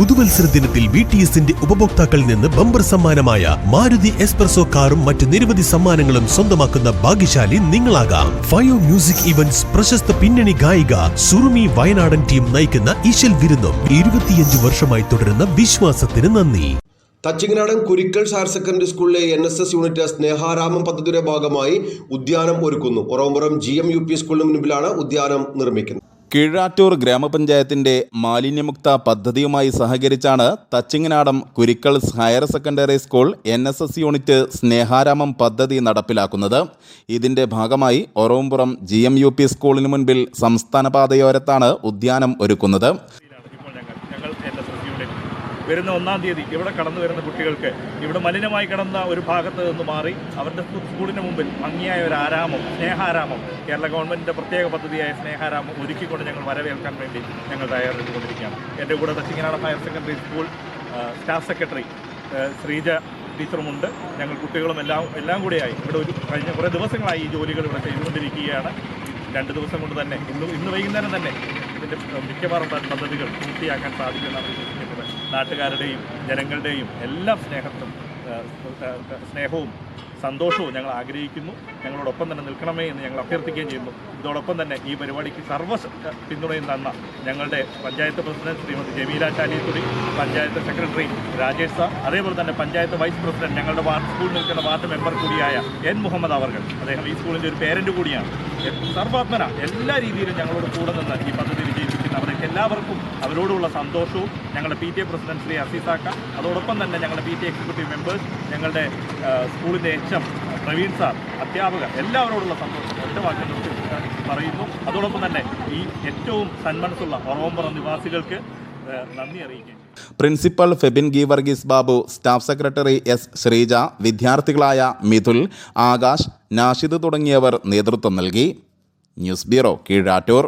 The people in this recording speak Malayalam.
പുതുവത്സര ദിനത്തിൽ വി ടി എസിന്റെ ഉപഭോക്താക്കളിൽ നിന്ന് ബമ്പർ സമ്മാനമായ മാരുതി എസ്പ്രസോ കാറും മറ്റ് നിരവധി സമ്മാനങ്ങളും സ്വന്തമാക്കുന്ന ഭാഗ്യശാലി നിങ്ങളാകാം. ഫയോ മ്യൂസിക് ഇവന്റ്സ് പ്രശസ്ത പിന്നണി ഗായിക സുറുമി വയനാടൻ ടീം നയിക്കുന്ന ഈശൽ വിരുന്നും ഇരുപത്തിയഞ്ച് വർഷമായി തുടരുന്ന വിശ്വാസത്തിന് നന്ദി. തച്ചിങ്ങനാടൻ കുരിക്കൽ ഹയർ സെക്കൻഡറി സ്കൂളിലെ N S S unit Sneharamam പദ്ധതിയുടെ ഭാഗമായി ഉദ്യാനം ഒരുക്കുന്നു. Oravampuram G M U P സ്കൂളിന് മുൻപിലാണ് ഉദ്യാനം നിർമ്മിക്കുന്നത്. കീഴാറ്റൂർ ഗ്രാമപഞ്ചായത്തിന്റെ മാലിന്യമുക്ത പദ്ധതിയുമായി സഹകരിച്ചാണ് Thachinganadam Kurikkal higher secondary school N S S unit Sneharamam പദ്ധതി നടപ്പിലാക്കുന്നത്. ഇതിന്റെ ഭാഗമായി Oravumpuram G M U P സ്കൂളിന് മുൻപിൽ സംസ്ഥാന പാതയോരത്താണ് ഉദ്യാനം ഒരുക്കുന്നത് ഇപ്പോൾ ഞങ്ങൾ ഞങ്ങൾ എൻ എസ് എസ് യൂണിറ്റ് വരുന്ന ഒന്നാം തീയതി ഇവിടെ കടന്നു വരുന്ന കുട്ടികൾക്ക് ഇവിടെ മലിനമായി കിടന്ന ഒരു ഭാഗത്ത് നിന്ന് മാറി അവരുടെ സ്കൂ- സ്കൂളിന് മുമ്പിൽ ഭംഗിയായ ഒരു ആരാമം സ്നേഹാരാമം കേരള ഗവൺമെന്റിന്റെ പ്രത്യേക പദ്ധതിയായ സ്നേഹാരാമം ഒരുക്കിക്കൊണ്ട് ഞങ്ങൾ വരവേൽക്കാൻ വേണ്ടി ഞങ്ങൾ തയ്യാറെടുത്തുകൊണ്ടിരിക്കുകയാണ്. എന്റെ കൂടെ Thachinganad higher secondary school staff secretary Sreeja ടീച്ചറുമുണ്ട്. ഞങ്ങൾ കുട്ടികളും എല്ലാം എല്ലാം കൂടിയായി ഇവിടെ ഒരു കഴിഞ്ഞ കുറേ ദിവസങ്ങളായി ഈ ജോലികൾ ഇവിടെ ചെയ്തുകൊണ്ടിരിക്കുകയാണ്. രണ്ട് ദിവസം കൊണ്ട് തന്നെ ഇന്ന് ഇന്ന് വൈകുന്നേരം തന്നെ ഇതിന്റെ മിക്കവാറും പദ്ധതികൾ പൂർത്തിയാക്കാൻ സാധിക്കുമെന്നാണ് വിശ്വസിക്കുന്നത്. നാട്ടുകാരുടെയും ജനങ്ങളുടെയും എല്ലാ സ്നേഹത്തും സ്നേഹവും സന്തോഷവും ഞങ്ങൾ ആഗ്രഹിക്കുന്നു. ഞങ്ങളോടൊപ്പം തന്നെ നിൽക്കണമേ എന്ന് ഞങ്ങൾ അഭ്യർത്ഥിക്കുകയും ചെയ്യുന്നു. ഇതോടൊപ്പം തന്നെ ഈ പരിപാടിക്ക് സർവ പിന്തുണയും തന്ന ഞങ്ങളുടെ panchayat president Shrimati Jameela Chaliyathudi panchayat secretary Rajesh sir അതേപോലെ തന്നെ പഞ്ചായത്ത് വൈസ് പ്രസിഡന്റ് ഞങ്ങളുടെ വാർഡ് സ്കൂളിൽ നിൽക്കുന്ന വാർഡ് മെമ്പർ കൂടിയായ എൻ മുഹമ്മദ് അവർകൾ. അദ്ദേഹം ഈ സ്കൂളിന്റെ ഒരു പേരന്റ് കൂടിയാണ്. സർവാത്മന എല്ലാ രീതിയിലും ഞങ്ങളോട് കൂടെ നിന്ന് ഈ പദ്ധതി വിജയിപ്പിക്കുന്ന അവർക്ക് എല്ലാവർക്കും അവരോടുള്ള സന്തോഷവും ഞങ്ങളുടെ P T A president Shri അസീസാക്ക. അതോടൊപ്പം തന്നെ ഞങ്ങളുടെ പി ടി എക്സിക്യൂട്ടീവ് മെമ്പേഴ്സ് ഞങ്ങളുടെ സ്കൂളിന്റെ എച്ച് എം പ്രവീൺ സാർ അധ്യാപകർ എല്ലാവരോടുള്ള സന്തോഷം ഒറ്റ വാക്കിൽ നിർത്തി പറയുന്നു. അതോടൊപ്പം തന്നെ ഈ ഏറ്റവും സന്മനസ്സുള്ള ഒറവമ്പുറം നിവാസികൾക്ക് നന്ദി അറിയിക്കുക principal Febin G Varghese Babu staff secretary S Sreeja വിദ്യാർത്ഥികളായ Mithul Akash Nashid തുടങ്ങിയവർ നേതൃത്വം നൽകി. News bureau Keezhattur.